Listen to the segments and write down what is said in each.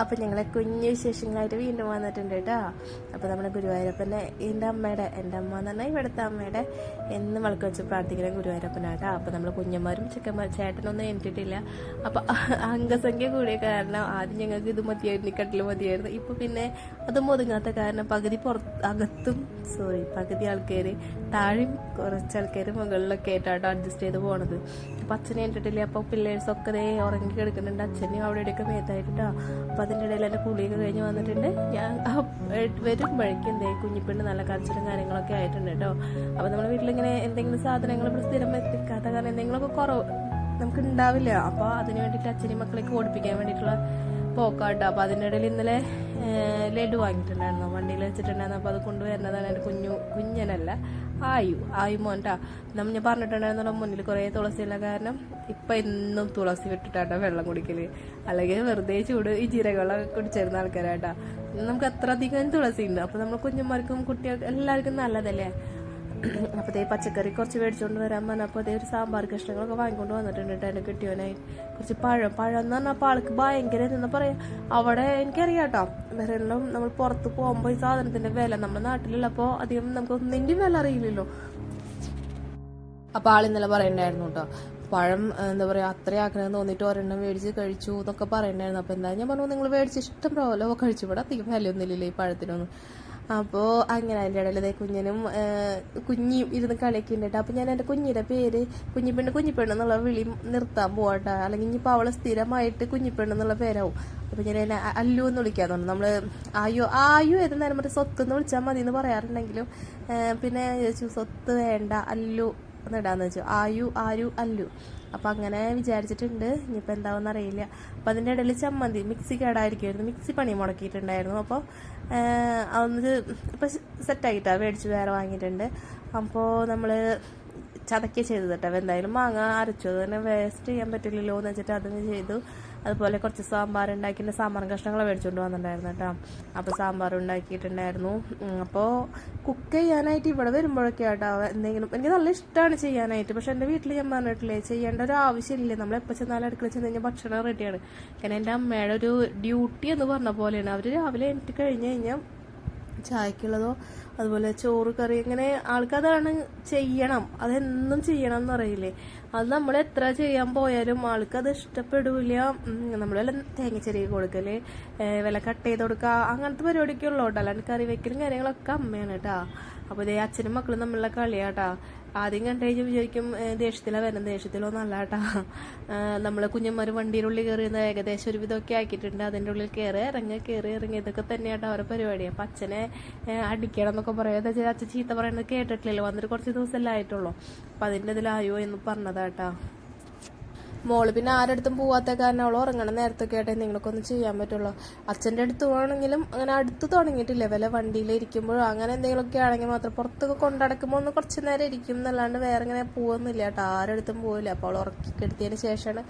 അപ്പം ഞങ്ങളെ കുഞ്ഞു വിശേഷങ്ങളായിട്ട് വീണ്ടും വന്നിട്ടുണ്ട് കേട്ടോ. അപ്പോൾ നമ്മുടെ ഗുരുവായൂരപ്പന്റെ എന്റെ അമ്മയുടെ എന്റെ അമ്മ എന്ന് പറഞ്ഞാൽ ഇവിടുത്തെ അമ്മയുടെ എന്നും വിളക്ക് വെച്ച് പ്രാർത്ഥിക്കുന്ന ഗുരുവായൂരപ്പനാട്ടോ അപ്പോൾ നമ്മൾ കുഞ്ഞന്മാരും ചെക്കന്മാരും ചേട്ടനൊന്നും എണിട്ടിട്ടില്ല അപ്പോൾ അംഗസംഖ്യ കൂടിയ കാരണം ആദ്യം ഞങ്ങൾക്ക് ഇത് മതിയായിരുന്നു കട്ടിൽ മതിയായിരുന്നു. ഇപ്പോൾ പിന്നെ അതും ഒതുങ്ങാത്ത കാരണം പകുതി പുറത്ത് അകത്തും സോറി പകുതി ആൾക്കാർ താഴെയും കുറച്ച് ആൾക്കാർ മുകളിലൊക്കെ ആയിട്ടാട്ടോ അഡ്ജസ്റ്റ് ചെയ്ത് പോണത്. അപ്പം അച്ഛനെ കണ്ടിട്ടില്ല? അപ്പോൾ പിള്ളേഴ്സൊക്കെ ദേ ഉറങ്ങി കിടക്കുന്നുണ്ട്. അച്ഛനും അവിടെ ഇവിടെയൊക്കെ മേത്തായിട്ടോ അപ്പൊ അതിന്റെ ഇടയിൽ എന്റെ കുളിയൊക്കെ കഴിഞ്ഞ് വന്നിട്ടുണ്ട്. ഞാൻ വരുമ്പോഴേക്കും എന്തേ കുഞ്ഞിപ്പെണ്ണ് നല്ല കരച്ചിലും കാര്യങ്ങളൊക്കെ ആയിട്ടുണ്ട് കേട്ടോ അപ്പോൾ നമ്മുടെ വീട്ടിലിങ്ങനെ എന്തെങ്കിലും സാധനങ്ങൾ ഇവിടെ സ്ഥിരം എത്തിക്കാത്ത കാരണം എന്തെങ്കിലുമൊക്കെ കുറവ് നമുക്ക് ഉണ്ടാവില്ല അപ്പോൾ അതിന് വേണ്ടിയിട്ട് അച്ഛനെയും മക്കളെയൊക്കെ ഓടിപ്പിക്കാൻ വേണ്ടിയിട്ടുള്ള പോക്കാട്ടോ. അപ്പോൾ അതിനിടയിൽ ഇന്നലെ ലഡു വാങ്ങിയിട്ടുണ്ടായിരുന്നു. വണ്ടിയിൽ വെച്ചിട്ടുണ്ടായിരുന്നു. അപ്പോൾ അത് കൊണ്ടുവരുന്നതാണ് എന്റെ കുഞ്ഞു കുഞ്ഞനല്ല ആയു ആയു മോന്റാ നമ്മൾ ഞാൻ പറഞ്ഞിട്ടുണ്ടായിരുന്നല്ലോ മുന്നിൽ കുറേ തുളസിയുള്ള കാരണം ഇപ്പം ഇന്നും തുളസി വിട്ടിട്ടാട്ടോ വെള്ളം കുടിക്കൽ. അല്ലെങ്കിൽ വെറുതെ ചൂട് ഈ ജീരകവെള്ളം കുടിച്ചിരുന്ന ആൾക്കാരാട്ടാ. നമുക്ക് അത്ര അധികം തുളസി ഉണ്ട് അപ്പോൾ നമ്മൾ കുഞ്ഞന്മാർക്കും കുട്ടികൾക്കും എല്ലാവർക്കും നല്ലതല്ലേ? അപ്പോൾ ദേ പച്ചക്കറി കുറച്ച് മേടിച്ചുകൊണ്ട് വരാൻ പറഞ്ഞപ്പോൾ അതേ ഒരു സാമ്പാർ കഷ്ണങ്ങളൊക്കെ വാങ്ങിക്കൊണ്ട് വന്നിട്ടുണ്ട് കേട്ടോ എന്റെ കിട്ടിയവനായി കുറച്ച് പഴം. പഴം എന്ന് പറഞ്ഞാൽ അപ്പോൾ ആൾക്ക് ഭയങ്കര എന്താ പറയുക അവിടെ എനിക്കറിയാം കേട്ടോ വേറെല്ലാം നമ്മൾ പുറത്ത് പോകുമ്പോൾ ഈ സാധനത്തിന്റെ വില നമ്മുടെ നാട്ടിലുള്ളപ്പോൾ അധികം നമുക്ക് ഒന്നിന്റെയും വില അറിയില്ലല്ലോ. അപ്പോൾ ആൾ ഇന്നലെ പറയണ്ടായിരുന്നു കേട്ടോ പഴം എന്താ പറയുക അത്രയാക്കണമെന്ന് തോന്നിയിട്ട് ഒരെണ്ണം മേടിച്ച് കഴിച്ചു എന്നൊക്കെ പറയണ്ടായിരുന്നു. അപ്പോൾ എന്താ ഞാൻ പറഞ്ഞു നിങ്ങൾ മേടിച്ച് ഇഷ്ടം പോലെ കഴിച്ചു. ഇവിടെ അധികം വിലയൊന്നുമില്ലല്ലോ ഈ പഴത്തിനൊന്നും? അപ്പോൾ അങ്ങനെ അതിന്റെ ഇടയിൽ കുഞ്ഞനും കുഞ്ഞിയും ഇരുന്ന് കളിക്കുന്നുണ്ട്. അപ്പോൾ ഞാൻ എന്റെ കുഞ്ഞിന്റെ പേര് കുഞ്ഞിപ്പെണ്ണ് കുഞ്ഞിപ്പെണ്ണ് എന്നുള്ള വിളി നിർത്താൻ പോകട്ടെ അല്ലെങ്കിൽ ഇനിയിപ്പോൾ അവളെ സ്ഥിരമായിട്ട് കുഞ്ഞിപ്പെണ്ണ് എന്നുള്ള പേരാവും. അപ്പോൾ ഞാൻ എന്നെ അല്ലു എന്ന് വിളിക്കാൻ തോന്നുന്നു നമ്മൾ ആയു ആയു ഏത് നേരം മറ്റേ സ്വത്ത് എന്ന് വിളിച്ചാൽ മതി എന്ന് പറയാറുണ്ടെങ്കിലും പിന്നെ ചോദിച്ചു സ്വത്ത് വേണ്ട അല്ലു എന്നിടാന്ന് വെച്ചു ആയു ആരു അല്ലു. അപ്പം അങ്ങനെ വിചാരിച്ചിട്ടുണ്ട്. ഇനിയിപ്പോൾ എന്താവെന്ന് അറിയില്ല. അപ്പം അതിന്റെ ഇടയിൽ ചമ്മന്തി മിക്സി കേടായിരിക്കുമായിരുന്നു മിക്സി പണി മുടക്കിയിട്ടുണ്ടായിരുന്നു. അപ്പോൾ അതൊന്ന് ഇപ്പം സെറ്റാക്കിയിട്ടാണ് മേടിച്ച് വേറെ വാങ്ങിയിട്ടുണ്ട്. അപ്പോൾ നമ്മൾ ചതക്കുക ചെയ്തത് കേട്ടോ. എന്തായാലും മാങ്ങ അരച്ചു. അത് തന്നെ വേസ്റ്റ് ചെയ്യാൻ പറ്റില്ലല്ലോ എന്ന് വെച്ചിട്ട് അതങ്ങ് ചെയ്തു. അതുപോലെ കുറച്ച് സാമ്പാർ ഉണ്ടാക്കിയിട്ട് സാമ്പാർ കഷ്ണങ്ങൾ മേടിച്ചുകൊണ്ട് വന്നിട്ടുണ്ടായിരുന്നു കേട്ടോ. അപ്പോൾ സാമ്പാർ ഉണ്ടാക്കിയിട്ടുണ്ടായിരുന്നു. അപ്പോൾ കുക്ക് ചെയ്യാനായിട്ട് ഇവിടെ വരുമ്പോഴൊക്കെ കേട്ടോ എന്തെങ്കിലും എനിക്ക് നല്ല ഇഷ്ടമാണ് ചെയ്യാനായിട്ട്. പക്ഷെ എന്റെ വീട്ടിൽ ഞാൻ പറഞ്ഞിട്ടില്ലേ ചെയ്യേണ്ട ഒരു ആവശ്യമില്ല. നമ്മൾ എപ്പോൾ ചെന്നാലും അടുക്കള ചെന്ന് കഴിഞ്ഞാൽ ഭക്ഷണം റെഡിയാണ് കാരണം എന്റെ അമ്മയുടെ ഒരു ഡ്യൂട്ടി എന്ന് പറഞ്ഞ പോലെയാണ്. അവർ രാവിലെ എനിക്ക് കഴിഞ്ഞ് കഴിഞ്ഞാൽ ചായക്കുള്ളതോ അതുപോലെ ചോറ് കറി ഇങ്ങനെ ആൾക്കതാണ് ചെയ്യണം. അതെന്നും ചെയ്യണം എന്നറിയില്ലേ അത് നമ്മൾ എത്ര ചെയ്യാൻ പോയാലും ആൾക്കത് ഇഷ്ടപ്പെടില്ല നമ്മൾ വല്ല തേങ്ങ ചെറിയ കൊടുക്കൽ വില കട്ട് ചെയ്ത് കൊടുക്കുക അങ്ങനത്തെ പരിപാടിയൊക്കെ ഉള്ളൂട്ടോ അല്ലാണ്ട് കറി വെക്കലും കാര്യങ്ങളൊക്കെ അമ്മയാണ് കേട്ടാ അപ്പോൾ ഇതേ അച്ഛനും മക്കളും തമ്മിലുള്ള കളിയാട്ടാ ആദ്യം കണ്ടു കഴിഞ്ഞാൽ വിചാരിക്കും ഏഹ് ദേഷ്യത്തിലാ വരുന്നത് ദേഷ്യത്തിലോ നല്ല കേട്ടാ നമ്മൾ കുഞ്ഞന്മാർ വണ്ടിയുടെ ഉള്ളിൽ കയറിയുന്ന ഏകദേശം ഒരു വിധമൊക്കെ ആക്കിയിട്ടുണ്ട്. അതിന്റെ ഉള്ളിൽ കയറി ഇറങ്ങി കയറി ഇറങ്ങി. ഇതൊക്കെ തന്നെയാട്ടോ അവരുടെ പരിപാടി അപ്പം അച്ഛനെ അടിക്കണം എന്നൊക്കെ പറയാം. എന്താ വെച്ചാൽ അച്ഛൻ ചീത്ത പറയുന്നത് കേട്ടിട്ടില്ലല്ലോ. വന്നിട്ട് കുറച്ച് ദിവസമല്ലേ ആയിട്ടുള്ളൂ. അപ്പം അതിന്റെ ഇതിലായോ എന്ന് പറഞ്ഞതാട്ടാ. മോൾ പിന്നെ ആരടുത്തും പോവാത്ത കാരണം അവൾ ഉറങ്ങണ നേരത്തൊക്കെ ആയിട്ടേ ഒന്ന് ചെയ്യാൻ പറ്റുള്ളൂ. അച്ഛന്റെ അടുത്ത് പോകണമെങ്കിലും അങ്ങനെ അടുത്ത് തുടങ്ങിയിട്ടില്ല. വല്ല വണ്ടിയിൽ ഇരിക്കുമ്പോഴോ അങ്ങനെ എന്തെങ്കിലുമൊക്കെ ആണെങ്കിൽ മാത്രം പുറത്തൊക്കെ കൊണ്ടടക്കുമ്പോൾ ഒന്ന് കുറച്ച് നേരം ഇരിക്കും. എന്നല്ലാണ്ട് വേറെ ഇങ്ങനെ പോകുന്നില്ല കേട്ടോ. ആരടുത്തും പോവില്ല. അപ്പോൾ അവൾ ഉറക്കി കെടുത്തിയതിന് ശേഷമാണ്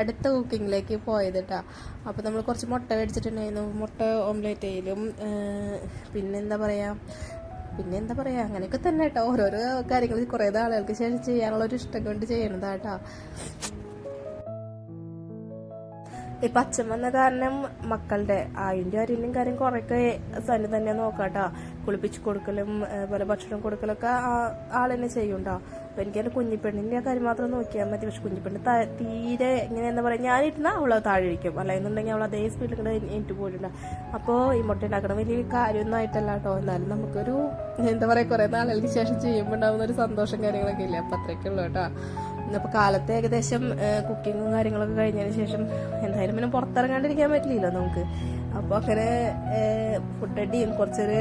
അടുത്ത കുക്കിങ്ങിലേക്ക് പോയത് കേട്ടോ. അപ്പോൾ നമ്മൾ കുറച്ച് മുട്ട മേടിച്ചിട്ടുണ്ടായിരുന്നു. മുട്ട ഓംലേറ്റ് ചെയ്യലും പിന്നെന്താ പറയുക പിന്നെ എന്താ പറയാ? അങ്ങനെയൊക്കെ തന്നെ കേട്ടോ. ഓരോരോ കാര്യങ്ങൾ കുറേ ആളുകൾക്ക് ശേഷം ചെയ്യാനുള്ള ഒരു ഇഷ്ടം കൊണ്ട് ചെയ്യണതാട്ടോ ഇപ്പൊ അച്ഛൻ വന്ന കാരണം മക്കളുടെ ആയിന്റെ അരിയിലും കാര്യം കുറേയൊക്കെ സനി തന്നെ നോക്കാട്ടോ. കുളിപ്പിച്ച് കൊടുക്കലും അതുപോലെ ഭക്ഷണം കൊടുക്കലൊക്കെ ആൾ തന്നെ ചെയ്യൂട്ടോ അപ്പൊ എനിക്ക് എന്റെ കുഞ്ഞിപ്പെണ്ണിന്റെ കാര്യം മാത്രം നോക്കിയാൽ മതി. പക്ഷെ കുഞ്ഞിപ്പെണ്ണ് തീരെ ഇങ്ങനെ എന്താ പറയാ ഞാനിരുന്ന അവളെ താഴെ ഇരിക്കും അല്ലെന്നുണ്ടെങ്കിൽ അവൾ അതേ സ്പീഡിൽ കൂടെ എനിക്ക് പോയിട്ടുണ്ട്. അപ്പോൾ ഈ മുട്ട ഉണ്ടാക്കണ വലിയ കാര്യമൊന്നും ആയിട്ടല്ല കേട്ടോ. എന്നാലും നമുക്കൊരു എന്താ പറയാ കുറെ നാളുകൾക്ക് ശേഷം ചെയ്യുമ്പോൾ ഉണ്ടാകുന്ന ഒരു സന്തോഷം കാര്യങ്ങളൊക്കെ ഇല്ലേ? അപ്പൊ അത്രയൊക്കെ ഉള്ളു കേട്ടോ. ഇന്നിപ്പോൾ കാലത്ത് ഏകദേശം കുക്കിങ്ങും കാര്യങ്ങളൊക്കെ കഴിഞ്ഞതിന് ശേഷം എന്തായാലും പിന്നെ പുറത്തിറങ്ങാണ്ടിരിക്കാൻ പറ്റില്ലല്ലോ നമുക്ക്. അപ്പോൾ അങ്ങനെ ഫുഡ് അടിയും കുറച്ചൊരു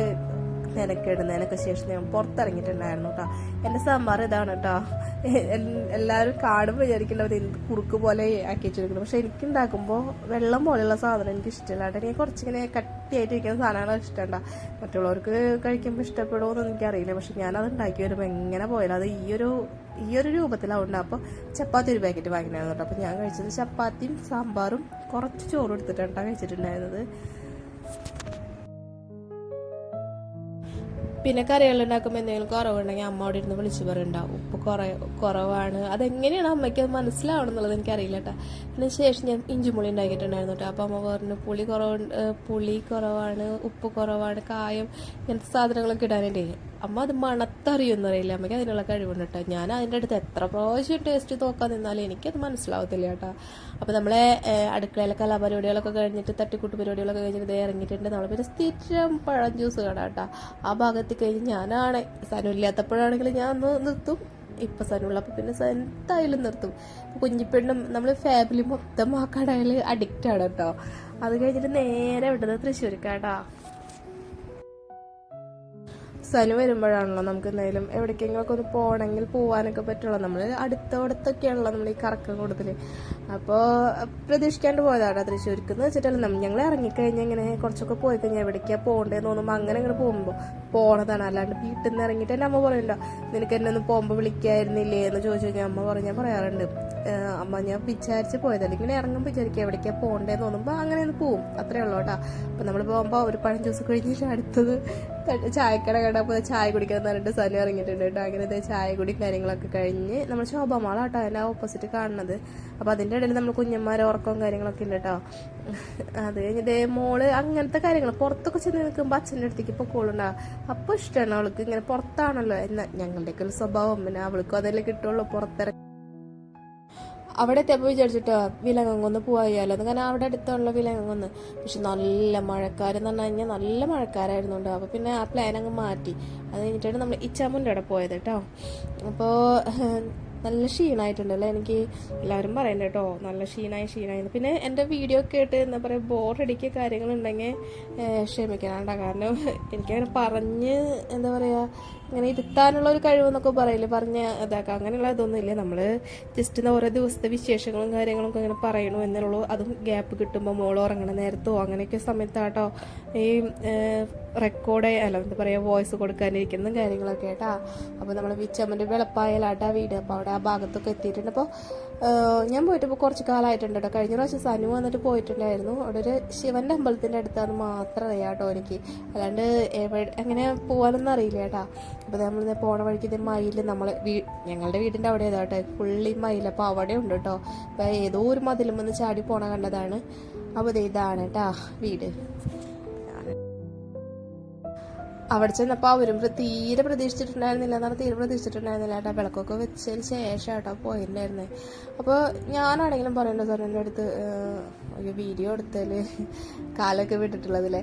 നിനക്കിടുന്നതിനൊക്കെ ശേഷം ഞാൻ പുറത്തിറങ്ങിയിട്ടുണ്ടായിരുന്നു കേട്ടോ എന്റെ സാമ്പാർ ഇതാണ് കേട്ടോ എല്ലാവരും വിചാരിക്കില്ല അത് എന്ത് കുറുക്ക് പോലെ ആക്കി വെച്ചിരിക്കുന്നത് പക്ഷെ എനിക്ക് ഉണ്ടാക്കുമ്പോൾ വെള്ളം പോലെയുള്ള സാധനം എനിക്ക് ഇഷ്ടമില്ല കേട്ടോ എനിക്ക് കുറച്ചിങ്ങനെ കട്ടിയായിട്ടിരിക്കുന്ന സാധനങ്ങളാണ് ഇഷ്ടമുണ്ട മറ്റുള്ളവർക്ക് കഴിക്കുമ്പോൾ ഇഷ്ടപ്പെടുമോ എനിക്കറിയില്ല. പക്ഷെ ഞാനത് ഉണ്ടാക്കി വരുമ്പോൾ എങ്ങനെ പോയാലും അത് ഈ ഒരു ഈ ഒരു രൂപത്തിലാവുണ്ട്. അപ്പോൾ ചപ്പാത്തി ഒരു പാക്കറ്റ് കേട്ടോ അപ്പോൾ ഞാൻ കഴിച്ചത് ചപ്പാത്തിയും സാമ്പാറും കുറച്ച് ചോറ് എടുത്തിട്ടാണ് കഴിച്ചിട്ടുണ്ടായിരുന്നത്. പിന്നെ കറികൾ ഉണ്ടാക്കുമ്പോൾ എന്തെങ്കിലും കുറവുണ്ടെങ്കിൽ അമ്മ അവിടെ ഇരുന്ന് വിളിച്ചു പറയുണ്ടാവും. ഉപ്പ് കുറ കുറവാണ്. അതെങ്ങനെയാണ് അമ്മയ്ക്ക് അത് മനസ്സിലാവണം എന്നുള്ളത് എനിക്കറിയില്ല കേട്ടോ അതിന് ശേഷം ഞാൻ ഇഞ്ചിമുളി ഉണ്ടാക്കിയിട്ടുണ്ടായിരുന്നു കേട്ടോ അപ്പോൾ അമ്മ പറഞ്ഞു പുളി കുറവുണ്ട് പുളി കുറവാണ് ഉപ്പ് കുറവാണ് കായം ഇങ്ങനത്തെ സാധനങ്ങളൊക്കെ ഇടാനായിട്ട് അമ്മ അത് മണത്തറിയൊന്നും അറിയില്ല. അമ്മയ്ക്ക് അതിനുള്ള കഴിവുണ്ട് കേട്ടോ ഞാൻ അതിന്റെ അടുത്ത് എത്ര പ്രാവശ്യം ടേസ്റ്റ് നോക്കാൻ നിന്നാലും എനിക്കത് മനസ്സിലാവത്തില്ല കേട്ടോ അപ്പോൾ നമ്മളെ അടുക്കളയിലെ കലാപരിപാടികളൊക്കെ കഴിഞ്ഞിട്ട് തട്ടിക്കൂട്ട് പരിപാടികളൊക്കെ കഴിഞ്ഞിട്ട് ഇറങ്ങിയിട്ടുണ്ട്. നമ്മൾ പിന്നെ സ്ഥിരം പഴം ജ്യൂസ് കട കേട്ടോ ആ ഭാഗത്ത് കഴിഞ്ഞ് ഞാനാണ്. സനു ഇല്ലാത്തപ്പോഴാണെങ്കിൽ ഞാൻ ഒന്ന് നിർത്തും. ഇപ്പം സനുള്ളപ്പോൾ പിന്നെ എന്തായാലും നിർത്തും. കുഞ്ഞിപ്പെണ്ണും നമ്മൾ ഫാമിലി മൊത്തം ആ കടയിൽ അഡിക്റ്റ് ആണ് കേട്ടോ. അത് കഴിഞ്ഞിട്ട് നേരെ വിട്ടത് തൃശ്ശൂർക്കാട്ടാ. സനു വരുമ്പോഴാണല്ലോ നമുക്ക് എന്തെങ്കിലും എവിടേക്കെങ്കിലുമൊക്കെ ഒന്ന് പോകണമെങ്കിൽ പോകാനൊക്കെ പറ്റുള്ളൂ. നമ്മൾ അടുത്തോടത്തൊക്കെയാണല്ലോ നമ്മൾ ഈ കറക്കം കൂടുതൽ അപ്പോൾ പ്രതീക്ഷിക്കാണ്ട് പോയതാണ് തൃശ്ശൂർക്ക് എന്ന് വെച്ചിട്ടല്ല. നമ്മൾ ഞങ്ങൾ ഇറങ്ങിക്കഴിഞ്ഞാൽ ഇങ്ങനെ കുറച്ചൊക്കെ പോയി കഴിഞ്ഞാൽ എവിടേക്കാണ് പോകേണ്ടതെന്ന് തോന്നുമ്പോൾ അങ്ങനെ ഇങ്ങനെ പോകുമ്പോൾ പോണതാണ്. അല്ലാണ്ട് വീട്ടിൽ നിന്ന് ഇറങ്ങിയിട്ട് എന്റെ അമ്മ പറയുമല്ലോ നിനക്ക് എന്നെ ഒന്ന് പോകുമ്പോൾ വിളിക്കായിരുന്നില്ലേ? എന്ന് ചോദിച്ചു കഴിഞ്ഞാൽ അമ്മ പറഞ്ഞാൽ പറയാറുണ്ട്. അമ്മ ഞാൻ വിചാരിച്ച് പോയതല്ല. ഇങ്ങനെ ഇറങ്ങുമ്പോൾ വിചാരിക്കുക എവിടേക്കാണ് പോകേണ്ടതെന്ന് തോന്നുമ്പോൾ അങ്ങനെ ഒന്ന് പോവും. അത്രേ ഉള്ളൂ കേട്ടോ. അപ്പം നമ്മൾ പോകുമ്പോൾ ഒരു പഴം ജ്യൂസ് കഴിഞ്ഞിട്ട് അടുത്തത്. ചായക്കട കട പോയി ചായ കുടിക്കാൻ പറഞ്ഞിട്ട് സ്ഥലം ഇറങ്ങിയിട്ടുണ്ട് കേട്ടോ. അങ്ങനത്തെ ചായ കുടി കാര്യങ്ങളൊക്കെ കഴിഞ്ഞ് നമ്മൾ ശോഭമാള കേട്ടോ അതിന്റെ ഓപ്പോസിറ്റ് കാണുന്നത്. അപ്പോൾ അതിന്റെ ഇടയിൽ നമ്മൾ കുഞ്ഞന്മാരെ ഉറക്കവും കാര്യങ്ങളൊക്കെ ഉണ്ട് കേട്ടോ. അത് കഴിഞ്ഞ് ഇതേ മോൾ അങ്ങനത്തെ കാര്യങ്ങൾ പുറത്തൊക്കെ ചെന്ന് നിൽക്കുമ്പോൾ അച്ഛന്റെ അടുത്തേക്ക് പൊക്കോളുണ്ടാവും അപ്പോൾ ഇഷ്ടമാണ് അവൾക്ക് ഇങ്ങനെ പുറത്താണല്ലോ. എന്നാൽ ഞങ്ങളുടെയൊക്കെ ഒരു സ്വഭാവം. പിന്നെ അവൾക്കും അതല്ലേ കിട്ടുള്ളൂ പുറത്തിറങ്ങി അവിടെ എത്തിയപ്പോൾ വിചാരിച്ചിട്ട് വിലങ്ങൊന്ന് പോവാല്ലോ കാരണം അവിടെ അടുത്തുള്ള വിലങ്ങൊന്ന് പക്ഷെ നല്ല മഴക്കാരെന്ന് പറഞ്ഞു കഴിഞ്ഞാൽ നല്ല മഴക്കാരായിരുന്നു കേട്ടോ അപ്പോൾ പിന്നെ ആ പ്ലാൻ അങ്ങ് മാറ്റി. അത് കഴിഞ്ഞിട്ടാണ് നമ്മൾ ഇച്ചാമുന്റെ അവിടെ പോയത് കേട്ടോ. അപ്പോൾ നല്ല ക്ഷീണമായിട്ടുണ്ടല്ലോ എനിക്ക് എല്ലാവരും പറയണ്ട കേട്ടോ നല്ല ക്ഷീണമായി ക്ഷീണമായി പിന്നെ എന്റെ വീഡിയോ ആയിട്ട് എന്താ പറയുക ബോറടിക്കുക കാര്യങ്ങളുണ്ടെങ്കിൽ ക്ഷമിക്കണം കാരണം എനിക്കങ്ങനെ പറഞ്ഞ് എന്താ പറയുക ഇങ്ങനെ ഇരുത്താനുള്ള ഒരു കഴിവെന്നൊക്കെ പറയില്ലേ? പറഞ്ഞ ഇതാക്കാം. അങ്ങനെയുള്ള ഇതൊന്നും ഇല്ല. നമ്മൾ ജസ്റ്റ് ഓരോ ദിവസത്തെ വിശേഷങ്ങളും കാര്യങ്ങളും ഒക്കെ ഇങ്ങനെ പറയണു എന്നുള്ളൂ. അതും ഗ്യാപ്പ് കിട്ടുമ്പോൾ മോൾ ഉറങ്ങണ നേരത്തോ അങ്ങനെയൊക്കെ സമയത്താട്ടോ ഈ റെക്കോർഡ് അല്ല എന്താ പറയുക വോയിസ് കൊടുക്കാനിരിക്കുന്നതും കാര്യങ്ങളൊക്കെ ആട്ടാ അപ്പോൾ നമ്മൾ വിച്ചമ്മന്റെ വെളുപ്പായാലാട്ടാ വീട്. അപ്പോൾ അവിടെ ആ ഭാഗത്തൊക്കെ എത്തിയിട്ടുണ്ട്. അപ്പോൾ ഞാൻ പോയിട്ട് ഇപ്പോൾ കുറച്ച് കാലമായിട്ടുണ്ട് കേട്ടോ. കഴിഞ്ഞ പ്രാവശ്യം സനു വന്നിട്ട് പോയിട്ടുണ്ടായിരുന്നു. അവിടെ ഒരു ശിവന്റെ അമ്പലത്തിന്റെ അടുത്താണ് മാത്രം അറിയാം കേട്ടോ എനിക്ക്. അല്ലാണ്ട് എവിടെ എങ്ങനെ പോകാനൊന്നും അറിയില്ല കേട്ടാ. അപ്പോൾ നമ്മൾ പോണ വഴിക്ക് ഇത് മയിൽ നമ്മൾ വീ ഞങ്ങളുടെ വീടിന്റെ അവിടെ ഏതാട്ടെ ഫുള്ളി മയിൽ അപ്പോൾ അവിടെ ഉണ്ട് കേട്ടോ. അപ്പോൾ ഏതോ ഒരു മതിലും വന്ന് ചാടി പോണ കണ്ടതാണ്. അപ്പോൾ ഇതാണ് കേട്ടാ വീട്. അവിടെ ചെന്നപ്പോൾ അവരും തീരെ പ്രതീക്ഷിച്ചിട്ടുണ്ടായിരുന്നില്ല. എന്നാണ് തീരെ പ്രതീക്ഷിച്ചിട്ടുണ്ടായിരുന്നില്ല കേട്ടോ വിളക്കൊക്കെ വെച്ചതിന് ശേഷം കേട്ടോ പോയിട്ടുണ്ടായിരുന്നത് അപ്പോൾ ഞാനാണെങ്കിലും പറയണ്ട സാറിന്റെ അടുത്ത് ഒരു വീഡിയോ എടുത്തതിൽ കാലൊക്കെ വിട്ടിട്ടുള്ളതിലെ.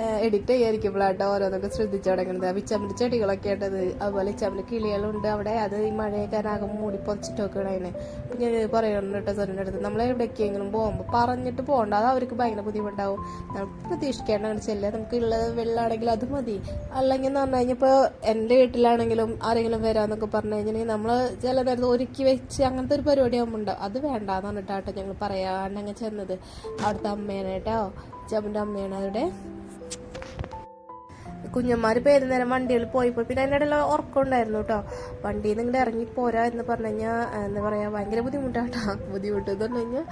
എഡിറ്റ് ചെയ്യാതിരിക്കുമ്പോഴാട്ടോ ഓരോന്നൊക്കെ ശ്രദ്ധിച്ചു തുടങ്ങുന്നത് വിച്ചമ്പിന്റെ ചെടികളൊക്കെ ആയിട്ടത് അതുപോലെ ഇച്ചമ്പിന്റെ കിളികളുണ്ട് അവിടെ. അത് ഈ മഴയൊക്കെ മൂടി പൊതിച്ചിട്ടൊക്കെ അതിന് ഞാൻ പറയുന്നുണ്ട് കേട്ടോ സാറിന്റെ അടുത്ത്. നമ്മൾ എവിടേക്കെങ്കിലും പോകുമ്പോൾ പറഞ്ഞിട്ട് പോകണ്ട. അത് അവർക്ക് ഭയങ്കര ബുദ്ധിമുട്ടാവും. നമുക്ക് പ്രതീക്ഷിക്കേണ്ട ചെല്ലുക നമുക്ക് ഉള്ളത് വെള്ളമാണെങ്കിൽ അത് മതി. അല്ലെങ്കിൽ എന്ന് പറഞ്ഞു കഴിഞ്ഞാൽ ഇപ്പോൾ എന്റെ വീട്ടിലാണെങ്കിലും ആരെങ്കിലും വരാമെന്നൊക്കെ പറഞ്ഞു കഴിഞ്ഞിട്ടുണ്ടെങ്കിൽ നമ്മൾ ചില നേരത്ത് ഒരുക്കി വെച്ച് അങ്ങനത്തെ ഒരു പരിപാടി ആകുമ്പോൾ അത് വേണ്ടാന്ന് പറഞ്ഞിട്ടാട്ടോ ഞങ്ങൾ പറയാണ്ട് അങ്ങ് ചെന്നത്. അവിടുത്തെ അമ്മേനായിട്ടോ ചമ്മന്റെ അമ്മയാണ് അവിടെ. കുഞ്ഞന്മാർ പേരുന്നേരം വണ്ടിയിൽ പോയി പിന്നെ അതിന്റെ ഇടയിൽ ഉറക്കം ഉണ്ടായിരുന്നു കേട്ടോ. വണ്ടിയിൽ നിന്ന് ഇറങ്ങി പോരാ എന്ന് പറഞ്ഞു കഴിഞ്ഞാൽ എന്താ പറയുക ഭയങ്കര ബുദ്ധിമുട്ടാട്ടോ. ബുദ്ധിമുട്ട് എന്ന് പറഞ്ഞു കഴിഞ്ഞാൽ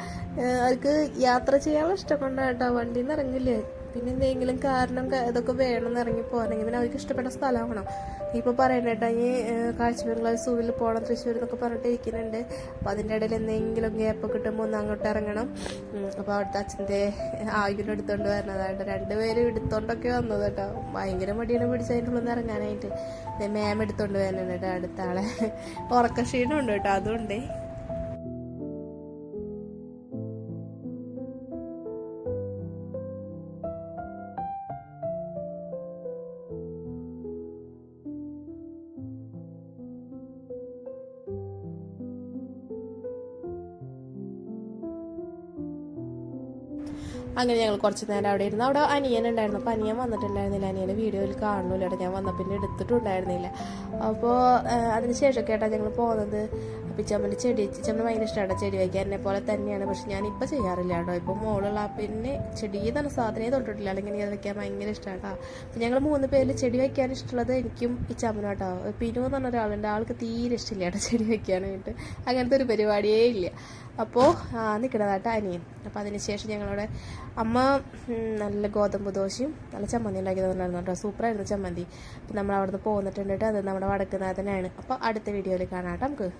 അവർക്ക് യാത്ര ചെയ്യാനുള്ള ഇഷ്ടം കൊണ്ടാട്ടോ വണ്ടിയിൽ നിന്ന് ഇറങ്ങില്ലേ പിന്നെ എന്തെങ്കിലും കാരണം ഇതൊക്കെ വേണമെന്ന് ഇറങ്ങി പോകണമെങ്കിൽ പിന്നെ അവർക്ക് ഇഷ്ടപ്പെട്ട സ്ഥലമാവണം. ഇപ്പോൾ പറയണ്ടേട്ടാ ഈ കാഴ്ചബംഗ്ലാവ് സൂവിൽ പോകണം തൃശ്ശൂർ എന്നൊക്കെ പറഞ്ഞിട്ട് ഇരിക്കുന്നുണ്ട്. അപ്പോൾ അതിന്റെ ഇടയിൽ എന്തെങ്കിലും ഗ്യാപ്പ് കിട്ടുമ്പോൾ ഒന്ന് അങ്ങോട്ട് ഇറങ്ങണം. അപ്പോൾ അവിടുത്തെ അച്ഛന്റെ ആയുധം എടുത്തുകൊണ്ട് വരണതായിട്ട് രണ്ടുപേരും എടുത്തോണ്ടൊക്കെ വന്നത് കേട്ടോ. ഭയങ്കര മടിയാണ് പിടിച്ചതിനുള്ളൊന്ന് ഇറങ്ങാനായിട്ട്. മാം എടുത്തോണ്ട് വരുന്നുണ്ട് കേട്ടോ അടുത്ത ആളെ ഉറക്കക്ഷീണമുണ്ട് കേട്ടോ അതുകൊണ്ടേ അങ്ങനെ ഞങ്ങൾ കുറച്ച് നേരം അവിടെ ഇരുന്നു. അവിടെ അനിയൻ ഉണ്ടായിരുന്നു. അപ്പോൾ അനിയൻ വന്നിട്ടുണ്ടായിരുന്നില്ല. അനിയനെ വീഡിയോയിൽ കാണുന്നില്ല കേട്ടോ. ഞാൻ വന്നപ്പോൾ പിന്നെ എടുത്തിട്ടുണ്ടായിരുന്നില്ല. അപ്പോൾ അതിന് ശേഷം കേട്ടാ ഞങ്ങൾ പോകുന്നത് പിച്ചമ്മന്റെ ചെടി ചിച്ചമ്മന് ഭയങ്കര ഇഷ്ടമാണ് ചെടി വയ്ക്കാൻ. എന്നെ പോലെ തന്നെയാണ്. പക്ഷെ ഞാൻ ഇപ്പോൾ ചെയ്യാറില്ല കേട്ടോ. ഇപ്പോൾ മോളുള്ള പിന്നെ ചെടി തന്നെ സാധനമേ തൊട്ടിട്ടില്ല. അല്ലെങ്കിൽ എനിക്ക് അത് വയ്ക്കാൻ ഭയങ്കര ഇഷ്ടമാണ് അപ്പോൾ ഞങ്ങൾ മൂന്ന് പേരിൽ ചെടി വയ്ക്കാൻ ഇഷ്ടമുള്ളത് എനിക്കും ഇച്ചാമ്മനും കേട്ടോ പിനു എന്ന് പറഞ്ഞ ഒരാളുണ്ട്. ആൾക്ക് തീരെ ഇഷ്ടമില്ല കേട്ടോ ചെടി വയ്ക്കാനായിട്ട്. അങ്ങനത്തെ ഒരു പരിപാടിയേ ഇല്ല. അപ്പോൾ നിൽക്കണതായിട്ട് അനിയൻ. അപ്പോൾ അതിന് ശേഷം ഞങ്ങളുടെ അമ്മ നല്ല ഗോതമ്പ് ദോശയും നല്ല ചമ്മന്തി ഉണ്ടാക്കി തന്നിട്ടുണ്ടായിരുന്നു കേട്ടോ. സൂപ്പറായിരുന്നു ചമ്മന്തി. അപ്പോൾ നമ്മൾ അവിടെ നിന്ന് പോന്നിട്ടുണ്ട് അത് നമ്മുടെ വടക്കുന്നാഥനാണ്. അപ്പോൾ അടുത്ത വീഡിയോയിൽ കാണാം കേട്ടോ നമുക്ക്.